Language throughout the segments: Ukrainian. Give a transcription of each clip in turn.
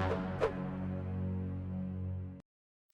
Thank you.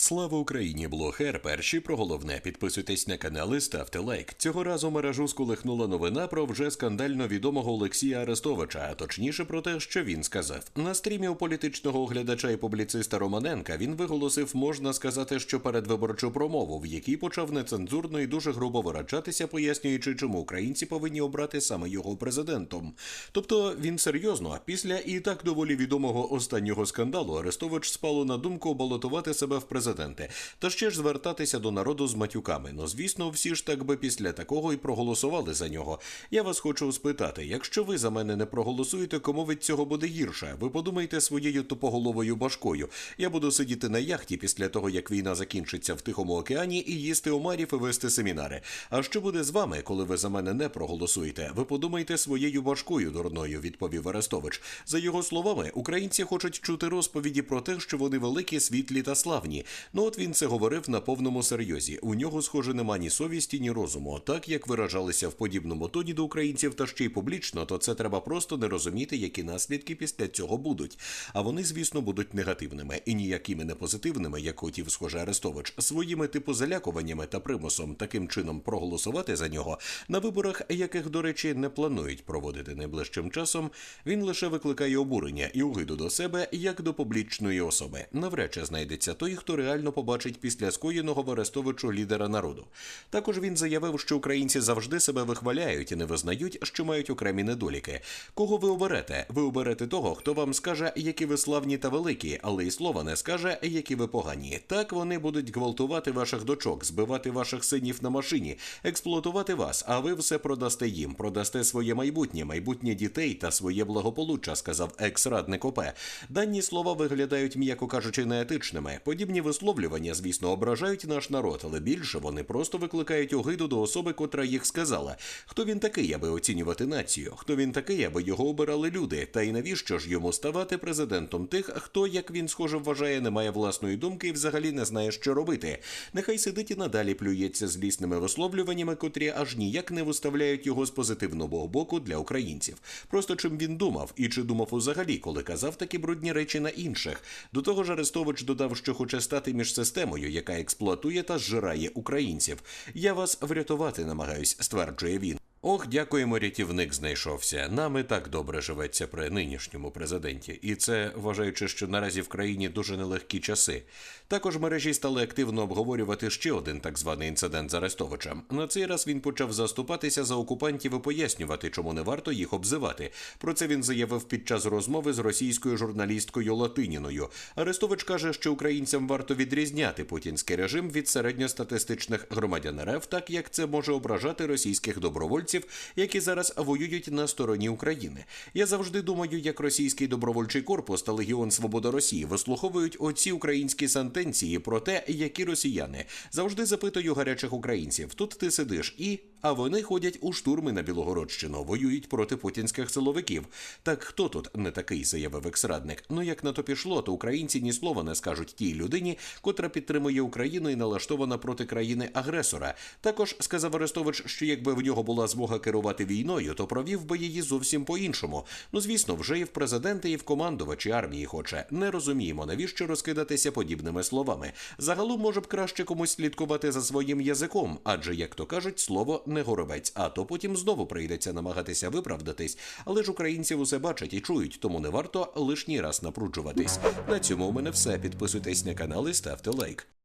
Слава Україні! Блогер перші про головне. Підписуйтесь на канал і ставте лайк. Цього разу мережу сколихнула новина про вже скандально відомого Олексія Арестовича, а точніше про те, що він сказав. На стрімі у політичного оглядача і публіциста Романенка він виголосив, можна сказати, що передвиборчу промову, в якій почав нецензурно і дуже грубо вирачатися, пояснюючи, чому українці повинні обрати саме його президентом. Тобто він серйозно, після і так доволі відомого останнього скандалу Арестович спало на думку балотувати себе в президенти, та ще ж звертатися до народу з матюками. Ну звісно, всі ж так би після такого і проголосували за нього. Я вас хочу спитати: якщо ви за мене не проголосуєте, кому від цього буде гірше? Ви подумайте своєю тупоголовою башкою. Я буду сидіти на яхті після того, як війна закінчиться в Тихому океані, і їсти омарів і вести семінари. А що буде з вами, коли ви за мене не проголосуєте? Ви подумайте своєю башкою дурною, відповів Арестович. За його словами, українці хочуть чути розповіді про те, що вони великі, світлі та славні. Ну от він це говорив на повному серйозі. У нього, схоже, нема ні совісті, ні розуму. Так як виражалися в подібному тоні до українців та ще й публічно, то це треба просто не розуміти, які наслідки після цього будуть. А вони, звісно, будуть негативними і ніякими не позитивними, як хотів, схоже, Арестович, своїми типу залякуваннями та примусом таким чином проголосувати за нього на виборах, яких, до речі, не планують проводити найближчим часом. Він лише викликає обурення і угиду до себе як до публічної особи. Навряд чи знайдеться той, хто реально побачить після скоєного в Арестовичу лідера народу. Також він заявив, що українці завжди себе вихваляють і не визнають, що мають окремі недоліки. Кого ви оберете? Ви оберете того, хто вам скаже, які ви славні та великі, але й слова не скаже, які ви погані. Так вони будуть гвалтувати ваших дочок, збивати ваших синів на машині, експлуатувати вас, а ви все продасте їм, продасте своє майбутнє, майбутнє дітей та своє благополуччя, сказав екс-радник ОП. Дані слова виглядають, м'яко кажучи, неетичними. Подібні висловлювання, звісно, ображають наш народ, але більше вони просто викликають огиду до особи, котра їх сказала. Хто він такий, аби оцінювати націю? Хто він такий, аби його обирали люди? Та й навіщо ж йому ставати президентом тих, хто, як він схоже вважає, не має власної думки і взагалі не знає, що робити? Нехай сидить і надалі плюється злісними висловлюваннями, котрі аж ніяк не виставляють його з позитивного боку для українців. Просто чим він думав, і чи думав взагалі, коли казав такі брудні речі на інших. До того ж, Арестович додав, що хоче стати між системою, яка експлуатує та зжирає українців. Я вас врятувати намагаюсь, стверджує він. Ох, дякуємо, рятівник знайшовся. Нам і так добре живеться при нинішньому президенті, і це вважаючи, що наразі в країні дуже нелегкі часи. Також мережі стали активно обговорювати ще один так званий інцидент з Арестовичем. На цей раз він почав заступатися за окупантів і пояснювати, чому не варто їх обзивати. Про це він заявив під час розмови з російською журналісткою Латиніною. Арестович каже, що українцям варто відрізняти путінський режим від середньостатистичних громадян РФ, так як це може ображати російських добровольців, які зараз воюють на стороні України. Я завжди думаю, як російський добровольчий корпус та Легіон Свобода Росії вислуховують оці українські сентенції про те, які росіяни завжди запитую гарячих українців. Тут ти сидиш і. А вони ходять у штурми на Білогородщину, воюють проти путінських силовиків. Так хто тут не такий, заявив екс-радник. Ну як на то пішло, то українці ні слова не скажуть тій людині, котра підтримує Україну і налаштована проти країни-агресора. Також сказав Арестович, що якби в нього була змога керувати війною, то провів би її зовсім по-іншому. Ну звісно, вже і в президенти, і в командувачі армії хоче. Не розуміємо, навіщо розкидатися подібними словами. Загалом може б краще комусь слідкувати за своїм язиком, адже, як то кажуть, слово не горобець, а то потім знову прийдеться намагатися виправдатись. Але ж українці усе бачать і чують, тому не варто лишній раз напруджуватись. На цьому у мене все. Підписуйтесь на канал і ставте лайк.